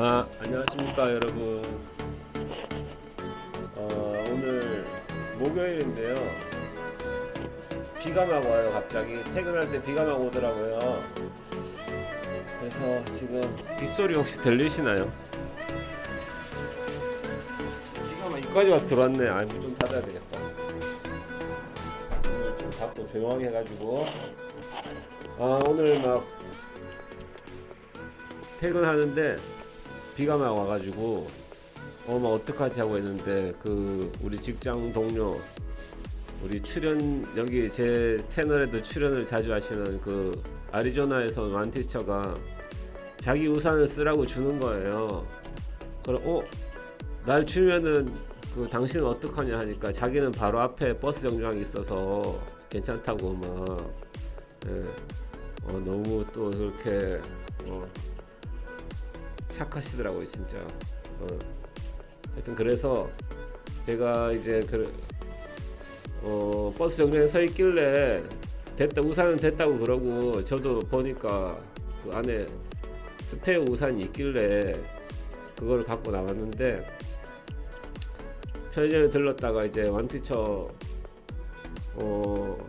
아, 안녕하십니까 여러분. 어, 오늘 목요일인데요. 비가 막 와요 갑자기 퇴근할 때 비가 막 오더라고요. 그래서 지금 빗소리 혹시 들리시나요? 비가 막 이까지 와 들어왔네. 아, 문 좀 닫아야 되겠다. 문을 좀 닫고 조용하게 해가지고 아 오늘 막 퇴근하는데 비가 막 와가지고 어 막 어떡하지 하고 했는데 그 우리 직장 동료 우리 출연 여기 제 채널에도 출연을 자주 하시는 그 아리조나에서 완티처가 자기 우산을 쓰라고 주는 거예요. 그럼 어 날 주면은 그 당신은 어떡하냐 하니까 자기는 바로 앞에 버스 정류장이 있어서 괜찮다고 막 예. 어, 너무 또 그렇게 어, 착하시더라고요 진짜 어. 하여튼 그래서 제가 이제 그 어, 버스 정류장에 서 있길래 됐다 우산은 됐다고 그러고 저도 보니까 그 안에 스페어 우산이 있길래 그걸 갖고 나왔는데 편의점에 들렀다가 이제 완티처 어,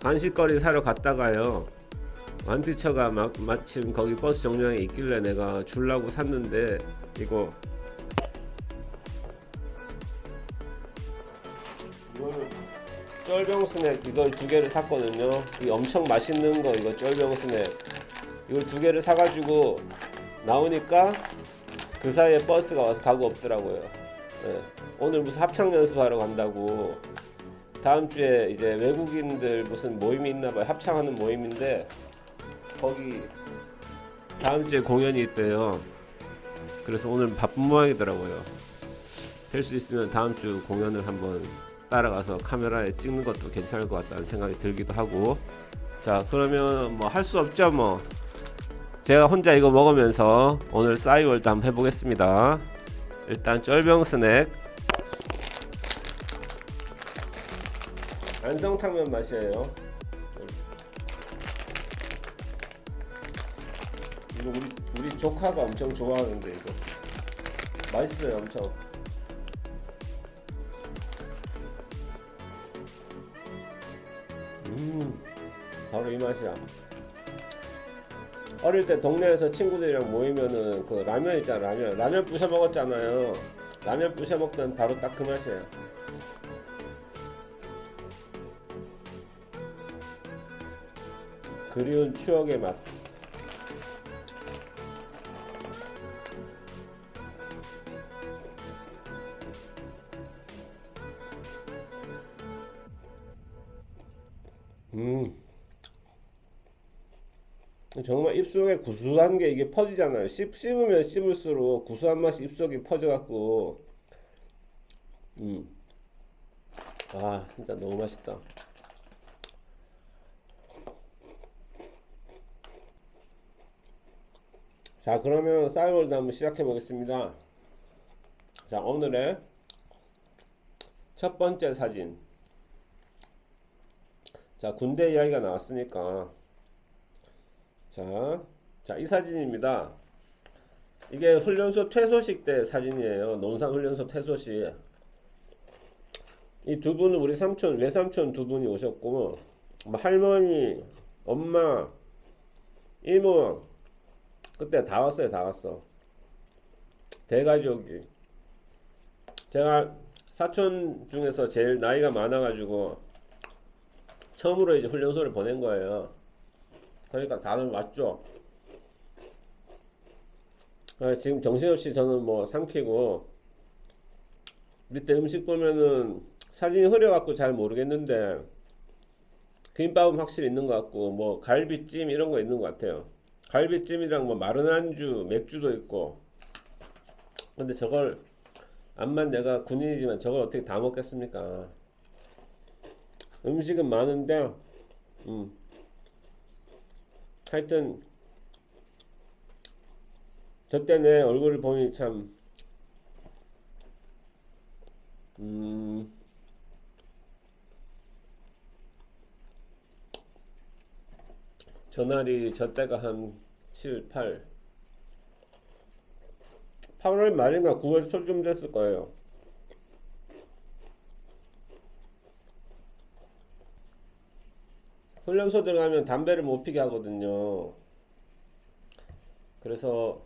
간식거리 사러 갔다가요 완티처가 막 마침 거기 버스 정류장에 있길래 내가 줄라고 샀는데 이거 쫄병 스낵 이걸 두 개를 샀거든요. 이 엄청 맛있는 거 이거 쫄병 스낵 이걸 두 개를 사가지고 나오니까 그 사이에 버스가 와서 가고 없더라고요. 예. 오늘 무슨 합창 연습하러 간다고 다음 주에 이제 외국인들 무슨 모임이 있나 봐요. 합창하는 모임인데 거기 다음 주에 공연이 있대요. 그래서 오늘 바쁜 모양이더라고요. 될 수 있으면 다음 주 공연을 한번 따라가서 카메라에 찍는 것도 괜찮을 것 같다는 생각이 들기도 하고. 자 그러면 뭐 할 수 없죠 뭐. 제가 혼자 이거 먹으면서 오늘 싸이월드 한번 해보겠습니다. 일단 쫄병 스낵. 안성탕면 맛이에요 이거 우리 우리 조카가 엄청 좋아하는데 이거. 맛있어요 엄청. 음 바로 이 맛이야. 어릴 때 동네에서 친구들이랑 모이면은 그 라면 있잖아 라면. 라면 부셔 먹었잖아요. 라면 부셔 먹던 바로 딱 그 맛이에요 그리운 추억의 맛 입속에 구수한 게 이게 퍼지잖아요. 씹, 씹으면 씹을수록 구수한 맛이 입속에 퍼져갖고, 음. 아, 진짜 너무 맛있다. 자, 그러면 싸이월드 한번 시작해 보겠습니다. 자, 오늘의 첫 번째 사진. 자, 군대 이야기가 나왔으니까. 자, 자, 이 사진입니다. 이게 훈련소 퇴소식 때 사진이에요. 논산 훈련소 퇴소식. 이 두 분은 우리 삼촌, 외삼촌 두 분이 오셨고, 뭐 할머니, 엄마, 이모, 그때 다 왔어요, 다 왔어. 대가족이. 제가 사촌 중에서 제일 나이가 많아가지고, 처음으로 이제 훈련소를 보낸 거예요. 그러니까 다들 왔죠. 아, 지금 정신없이 저는 뭐 삼키고 밑에 음식 보면은 사진이 흐려갖고 잘 모르겠는데 김밥은 확실히 있는 것 같고 뭐 갈비찜 이런 거 있는 것 같아요. 갈비찜이랑 뭐 마른 안주, 맥주도 있고 근데 저걸 암만 내가 군인이지만 저걸 어떻게 다 먹겠습니까? 음식은 많은데, 음. 하여튼, 저때 내 얼굴을 보니 참, 음, 전날이 저 때가 한 7, 8, 8월 말인가 9월 초쯤 됐을 거예요. 훈련소 들어가면 담배를 못 피게 하거든요. 그래서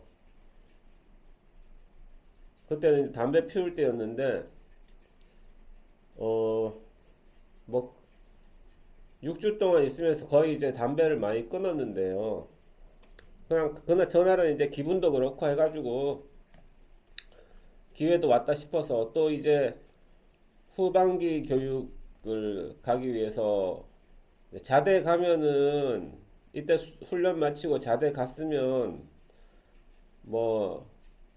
그때는 담배 피울 때였는데 어뭐 6주 동안 있으면서 거의 이제 담배를 많이 끊었는데요. 그냥 그날 전날은 이제 기분도 그렇고 해가지고 기회도 왔다 싶어서 또 이제 후반기 교육을 가기 위해서 자대 가면은 이때 수- 훈련 마치고 자대 갔으면 뭐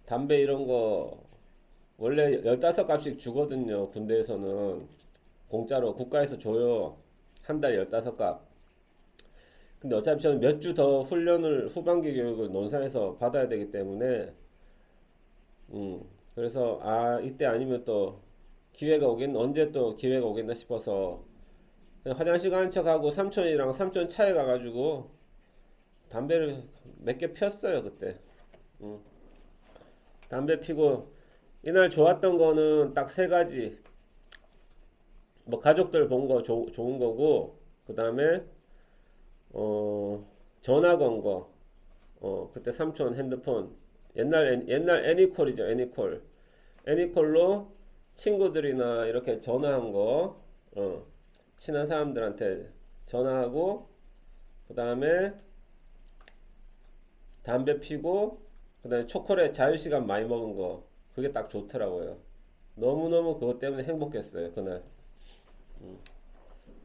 담배 이런 거 원래 15값씩 주거든요. 군대에서는 공짜로 국가에서 줘요. 한 달 15값. 근데 어차피 저는 몇 주 더 훈련을 후반기 교육을 논산에서 받아야 되기 때문에 음 그래서 아 이때 아니면 또 기회가 오겠나 언제 또 기회가 오겠나 싶어서 화장실 가는 척하고 삼촌이랑 삼촌 차에 가가지고 담배를 몇개 피웠어요 그때. 음. 담배 피고 이날 좋았던 거는 딱 세 가지. 뭐 가족들 본 거 좋은 거고 그 다음에 어 전화 건 거, 어 그때 삼촌 핸드폰. 옛날 애- 옛날 애니콜이죠 애니콜. 애니콜로 친구들이나 이렇게 전화한 거, 어 친한 사람들한테 전화하고 그 다음에 담배 피고 그 다음에 초콜릿 자유시간 많이 먹은 거 그게 딱 좋더라고요. 너무너무 그것 때문에 행복했어요 그날.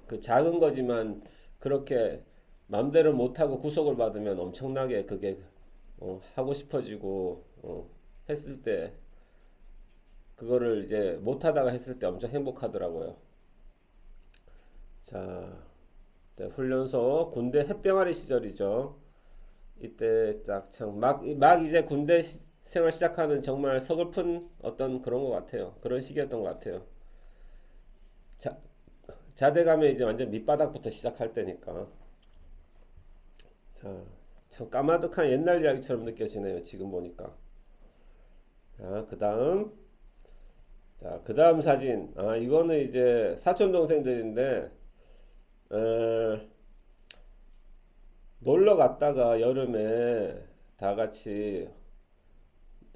그 작은 거지만 그렇게 맘대로 못하고 구속을 받으면 엄청나게 그게 어, 하고 싶어지고 어, 했을 때 그거를 이제 못하다가 했을 때 엄청 행복하더라고요. 자, 네, 훈련소 군대 햇병아리 시절이죠. 이때 딱참막 막 이제 군대 시- 생활 시작하는 정말 서글픈 어떤 그런 것 같아요. 그런 시기였던 것 같아요. 자, 자대 가면 이제 완전 밑바닥부터 시작할 때니까. 자, 참 까마득한 옛날 이야기처럼 느껴지네요. 지금 보니까. 자, 그 다음. 자, 그 다음 사진. 아, 이거는 이제 사촌 동생들인데, 어, 놀러 갔다가 여름에 다 같이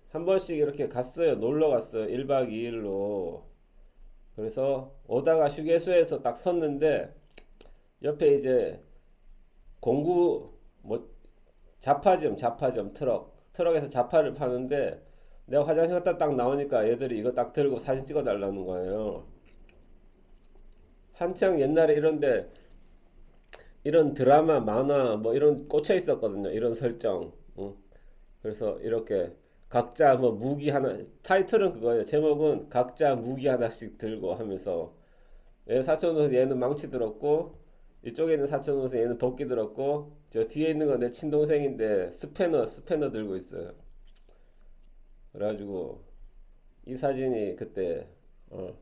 한 번씩 이렇게 갔어요. 놀러 갔어요. 1박 2일로. 그래서 오다가 휴게소에서 딱 섰는데 옆에 이제 공구 뭐 자파점 자파점 트럭 트럭에서 자파를 파는데 내가 화장실 갔다 딱 나오니까 얘들이 이거 딱 들고 사진 찍어 달라는 거예요. 한창 옛날에 이런데 이런 드라마 만화 뭐 이런 꽂혀 있었거든요. 이런 설정. 응. 그래서 이렇게 각자 뭐 무기 하나 타이틀은 그거예요. 제목은 각자 무기 하나씩 들고 하면서 얘 사촌 동생 얘는 망치 들었고 이쪽에 있는 사촌 동생 얘는 도끼 들었고 저 뒤에 있는 건 내 친동생인데 스패너 스패너 들고 있어요. 그래가지고 이 사진이 그때 어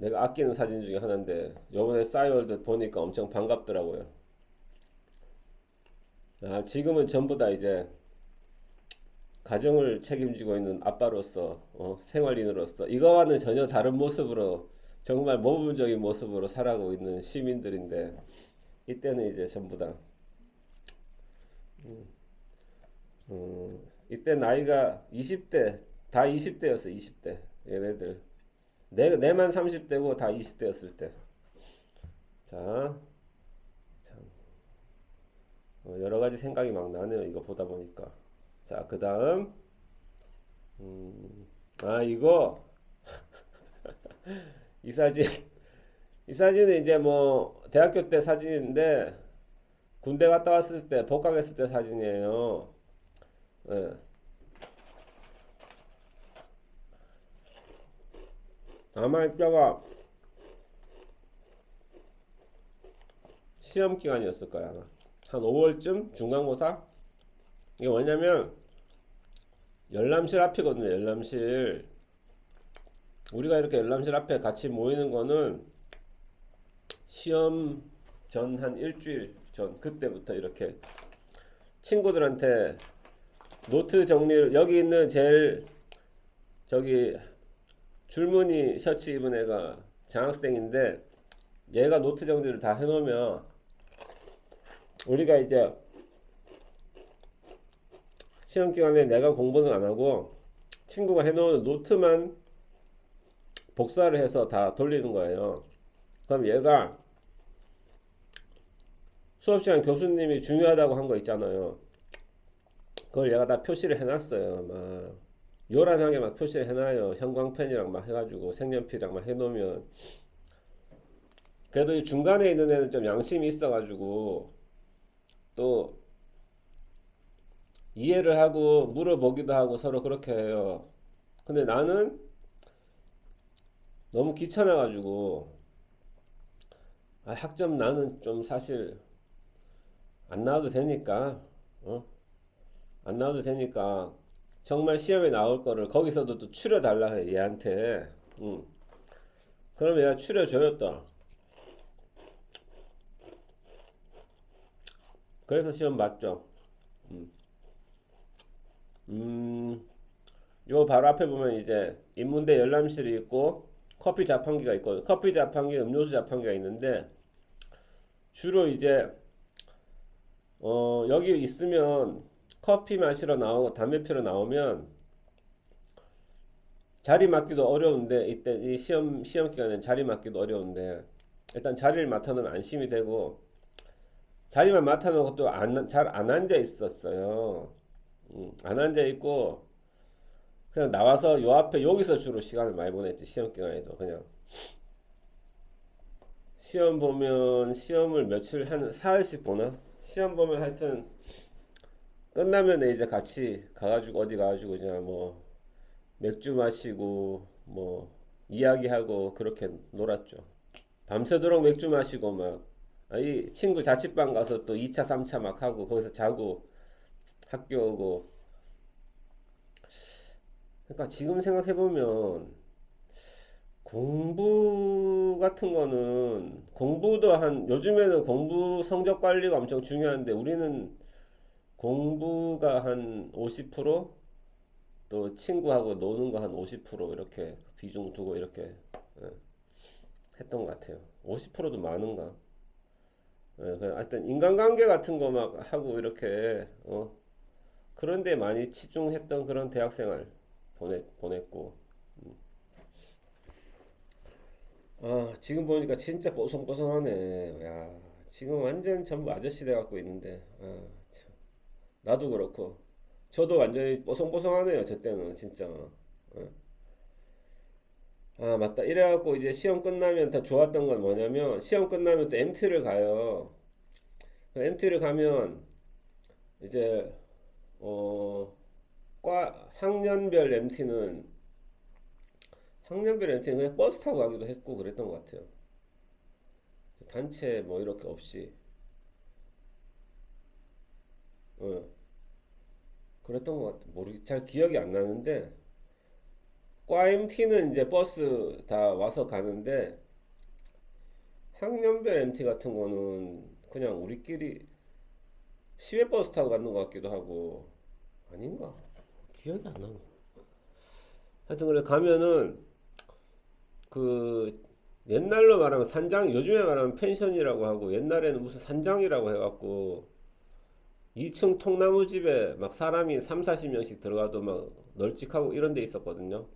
내가 아끼는 사진 중에 하나인데 요번에 싸이월드 보니까 엄청 반갑더라고요. 아, 지금은 전부 다 이제 가정을 책임지고 있는 아빠로서 어, 생활인으로서 이거와는 전혀 다른 모습으로 정말 모범적인 모습으로 살아가고 있는 시민들인데 이때는 이제 전부 다 음, 음, 이때 나이가 20대 다 20대였어 20대 얘네들 내, 내만 30대고 다 20대였을 때 자, 참 어, 여러 가지 생각이 막 나네요. 이거 보다 보니까. 자, 그 다음. 음, 아, 이거. 이 사진. 이 사진은 이제 뭐, 대학교 때 사진인데, 군대 갔다 왔을 때, 복학했을 때 사진이에요. 예. 아마 이때가 시험 기간이었을 거야, 아마. 한 5월쯤 중간고사 이게 뭐냐면 열람실 앞이거든요 열람실 우리가 이렇게 열람실 앞에 같이 모이는 거는 시험 전 한 일주일 전 그때부터 이렇게 친구들한테 노트 정리를 여기 있는 제일 저기 줄무늬 셔츠 입은 애가 장학생인데 얘가 노트 정리를 다 해놓으면 우리가 이제 시험 기간에 내가 공부는 안 하고 친구가 해놓은 노트만 복사를 해서 다 돌리는 거예요. 그럼 얘가 수업 시간 교수님이 중요하다고 한 거 있잖아요. 그걸 얘가 다 표시를 해놨어요. 막 요란하게 막 표시를 해놔요. 형광펜이랑 막 해가지고 색연필이랑 막 해놓으면 그래도 이 중간에 있는 애는 좀 양심이 있어가지고 또 이해를 하고 물어보기도 하고 서로 그렇게 해요. 근데 나는 너무 귀찮아가지고 아, 학점 나는 좀 사실 안 나와도 되니까 어? 안 나와도 되니까 정말 시험에 나올 거를 거기서도 또 추려달라 해 얘한테 응. 그럼 얘가 추려줘요 또 그래서 시험 봤죠 음. 음, 요 바로 앞에 보면 이제 인문대 열람실이 있고 커피 자판기가 있거든. 커피 자판기, 음료수 자판기가 있는데 주로 이제 어 여기 있으면 커피 마시러 나오고 담배 피러 나오면 자리 맡기도 어려운데 이때 이 시험 시험 기간엔 자리 맡기도 어려운데 일단 자리를 맡아놓으면 안심이 되고 자리만 맡아놓고 또안잘안 앉아 있었어요. 음, 안 앉아 있고 그냥 나와서 요 앞에 여기서 주로 시간을 많이 보냈지 시험 기간에도 그냥 시험 보면 시험을 며칠 한 사흘씩 보나 시험 보면 하여튼 끝나면 이제 같이 가가지고 어디 가가지고 그냥 뭐 맥주 마시고 뭐 이야기하고 그렇게 놀았죠. 밤새도록 맥주 마시고 막 이 친구 자취방 가서 또 2차 3차 막 하고 거기서 자고 학교 오고. 그러니까 지금 생각해 보면 공부 같은 거는 공부도 한 요즘에는 공부 성적 관리가 엄청 중요한데 우리는 공부가 한 50%또 친구하고 노는 거 한 50% 이렇게 비중 두고 이렇게 예, 했던 것 같아요. 50%도 많은가? 예, 그 하여튼 인간관계 같은 거 막 하고 이렇게 어 그런데 많이 치중했던 그런 대학생활 보냈, 보냈고 음. 아 지금 보니까 진짜 뽀송뽀송하네 야 지금 완전 전부 아저씨 돼갖고 있는데 아, 참. 나도 그렇고. 저도 완전히 뽀송뽀송하네요 저 때는 진짜. 어. 아 맞다. 이래갖고 이제 시험 끝나면 더 좋았던 건 뭐냐면 시험 끝나면 또 MT를 가요. MT를 가면 이제 어, 과 학년별 MT는 학년별 MT는 그냥 버스 타고 가기도 했고 그랬던 것 같아요. 단체 뭐 이렇게 없이 어, 그랬던 것 같아. 모르 잘 기억이 안 나는데 과 MT는 이제 버스 다 와서 가는데 학년별 MT 같은 거는 그냥 우리끼리 시외버스 타고 가는 것 같기도 하고 아닌가? 기억이 안 나네. 하여튼 그래 가면은 그 옛날로 말하면 산장 요즘에 말하면 펜션이라고 하고 옛날에는 무슨 산장이라고 해갖고 2층 통나무 집에 막 사람이 3, 40명씩 들어가도 막 널찍하고 이런 데 있었거든요.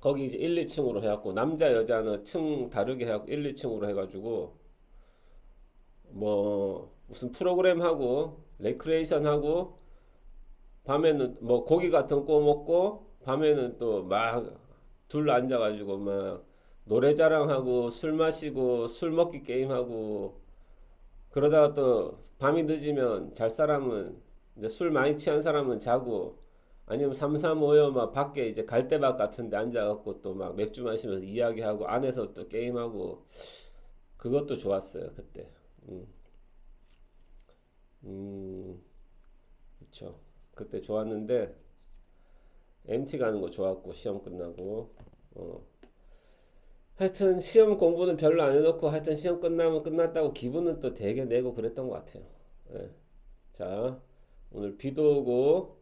거기 이제 1, 2층으로 해갖고 남자 여자는 층 다르게 해갖고 1, 2층으로 해가지고 뭐 무슨 프로그램 하고 레크레이션 하고 밤에는 뭐 고기 같은 거 먹고 밤에는 또 막둘 앉아가지고 막 노래 자랑하고 술 마시고 술 먹기 게임하고 그러다가 또 밤이 늦으면 잘 사람은 이제 술 많이 취한 사람은 자고 아니면 삼삼오여 막 밖에 이제 갈대밭 같은 데 앉아갖고 또 막 맥주 마시면서 이야기하고 안에서 또 게임하고 그것도 좋았어요 그때 음. 음, 그쵸. 그때 좋았는데, MT 가는 거 좋았고, 시험 끝나고, 어. 하여튼, 시험 공부는 별로 안 해놓고, 하여튼, 시험 끝나면 끝났다고 기분은 또 되게 내고 그랬던 것 같아요. 예. 자, 오늘 비도 오고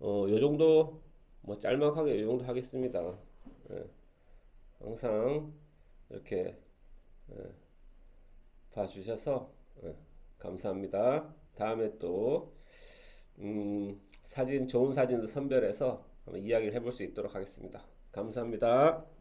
어, 요 정도 뭐 짤막하게 요 정도 하겠습니다. 예. 항상 이렇게 예, 봐주셔서 예, 감사합니다. 다음에 또 음, 사진 좋은 사진을 선별해서 한번 이야기를 해볼 수 있도록 하겠습니다. 감사합니다.